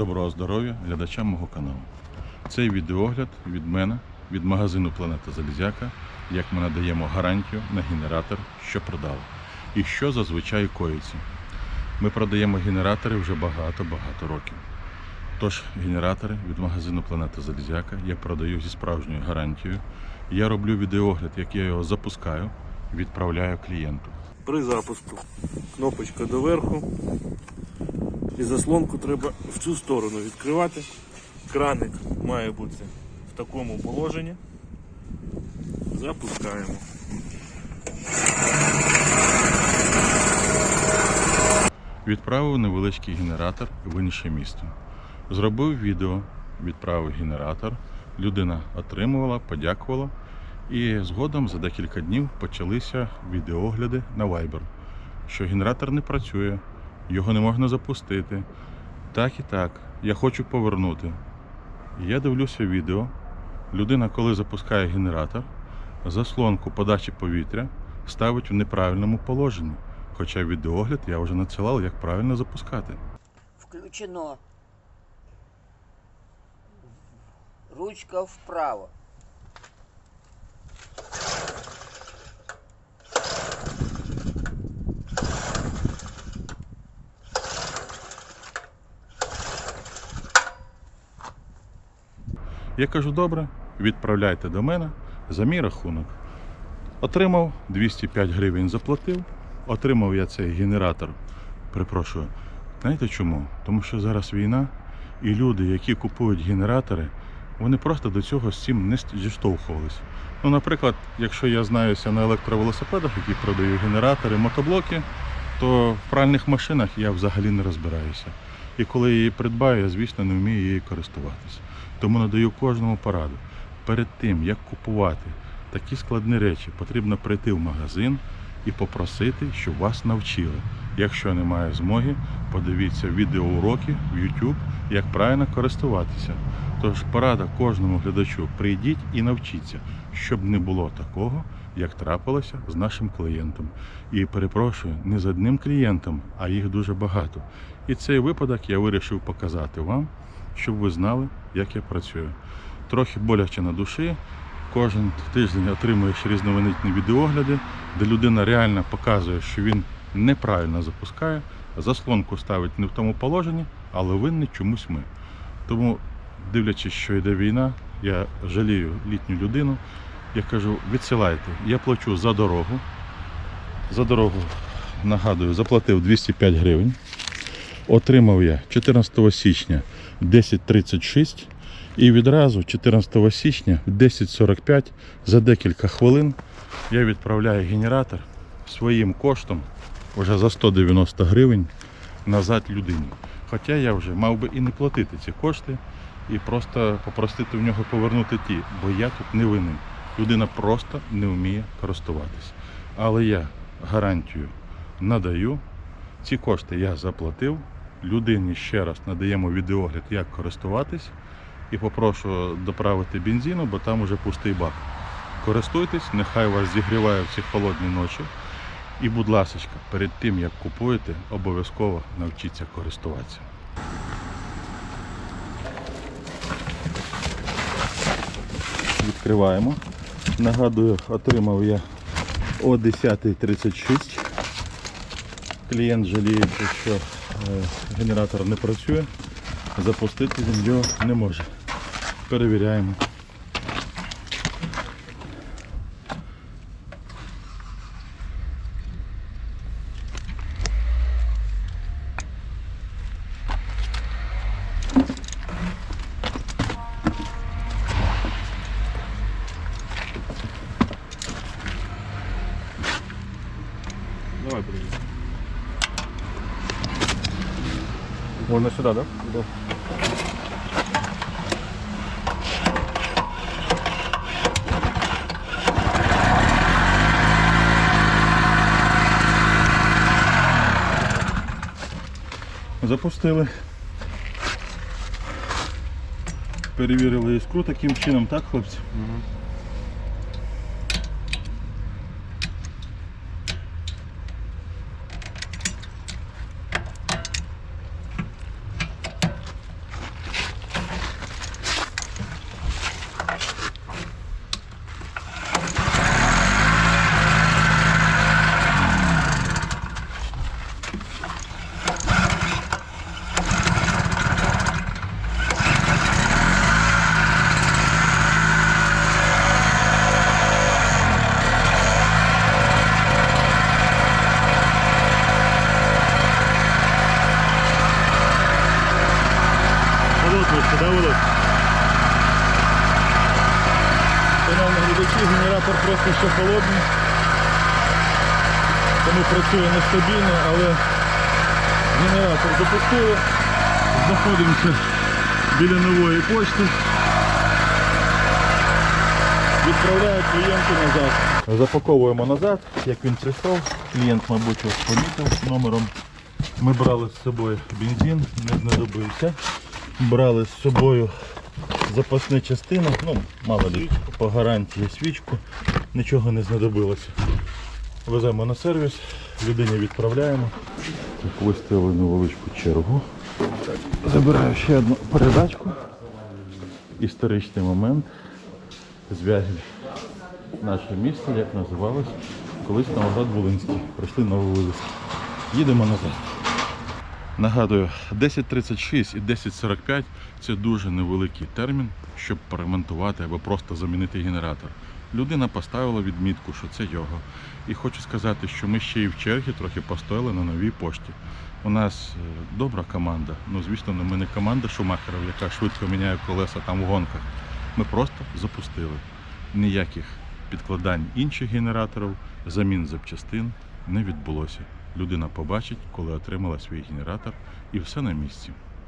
Доброго здоров'я глядачам мого каналу. Цей відеогляд від мене, від магазину Планета Залізяка, як ми надаємо гарантію на генератор, що продали. І що зазвичай коїться. Ми продаємо генератори вже багато-багато років. Тож генератори від магазину Планета Залізяка я продаю зі справжньою гарантією. Я роблю відеогляд, як я його запускаю, відправляю клієнту. При запуску кнопочка доверху. І заслонку треба в цю сторону відкривати. Краник має бути в такому положенні. Запускаємо. Відправив невеличкий генератор в інше місто. Зробив відео, відправив генератор. Людина отримувала, подякувала. І згодом за декілька днів почалися відеогляди на Viber, що генератор не працює, його не можна запустити. Так і так, я хочу повернути. Я дивлюся відео. Людина, коли запускає генератор, заслонку подачі повітря ставить в неправильному положенні. Хоча відеогляд я вже надсилав, як правильно запускати. Включено. Ручка вправо. Я кажу, добре, відправляйте до мене за мій рахунок. Отримав 205 гривень заплатив. Отримав я цей генератор. Перепрошую. Знаєте чому? Тому що зараз війна, і люди, які купують генератори, вони просто до цього з цим не зіштовхувались. Ну, наприклад, якщо я знаюся на електровелосипедах, які продають генератори, мотоблоки, то в пральних машинах я взагалі не розбираюся. І коли я її придбаю, я, звісно, не вмію її користуватися. Тому надаю кожному пораду. Перед тим, як купувати такі складні речі, потрібно прийти в магазин і попросити, щоб вас навчили. Якщо немає змоги, подивіться відеоуроки в YouTube, як правильно користуватися. Тож порада кожному глядачу прийдіть і навчіться, щоб не було такого, як трапилося з нашим клієнтом. І перепрошую, не з одним клієнтом, а їх дуже багато. І цей випадок я вирішив показати вам, щоб ви знали, як я працюю. Трохи боляче на душі. Кожен тиждень отримуєш різноманітні відеогляди, де людина реально показує, що він неправильно запускає, заслонку ставить не в тому положенні, але винні чомусь ми. Тому, дивлячись, що йде війна, я жалію літню людину. Я кажу, відсилайте, я плачу за дорогу. За дорогу, нагадую, заплатив 205 гривень. Отримав я 14 січня 10.36 і відразу 14 січня в 10.45 за декілька хвилин я відправляю генератор своїм коштом вже за 190 гривень назад людині. Хоча я вже мав би і не платити ці кошти і просто попросити в нього повернути ті, бо я тут не винен. Людина просто не вміє користуватись. Але я гарантію надаю. Ці кошти я заплатив. Людині ще раз надаємо відеогляд, як користуватись. І попрошу доправити бензину, бо там уже пустий бак. Користуйтесь, нехай вас зігріває в ці холодні ночі. І, будь ласка, перед тим як купуєте, обов'язково навчіться користуватися. Відкриваємо. Нагадую, отримав я о 10.36. Клієнт жаліється, що е, генератор не працює, запустити він його не може. Перевіряємо. Давай подивимось. Можна сюди, так? Да? Запустили. Перевірили іскру таким чином, так, хлопці? Холодно, да, Володь? Шановні глядачі, генератор просто ще холодний. Тому працює нестабільно, але генератор запустили. Знаходимося біля нової почти. Відправляю клієнту назад. Запаковуємо назад, як він прийшов. Клієнт, мабуть, помітив номером. Ми брали з собою бензин, не знадобився. Брали з собою запасні частини, ну, мало ли, по гарантії свічку, нічого не знадобилося. Веземо на сервіс, людині відправляємо. Так, виставили невеличку чергу. Забираю ще одну передачку. Історичний момент. Звягіль. Наше місто, як називалось, колись Новоград Волинський. Пройшли нові вивіски. Їдемо назад. Нагадую, 10.36 і 10.45 це дуже невеликий термін, щоб поремонтувати або просто замінити генератор. Людина поставила відмітку, що це його. І хочу сказати, що ми ще і в чергі трохи постояли на новій пошті. У нас е, добра команда. Ну, звісно, ми не команда шумахерів, яка швидко міняє колеса там в гонках. Ми просто запустили. Ніяких підкладань інших генераторів, замін запчастин не відбулося. Людина побачить, коли отримала свій генератор, і все на місці.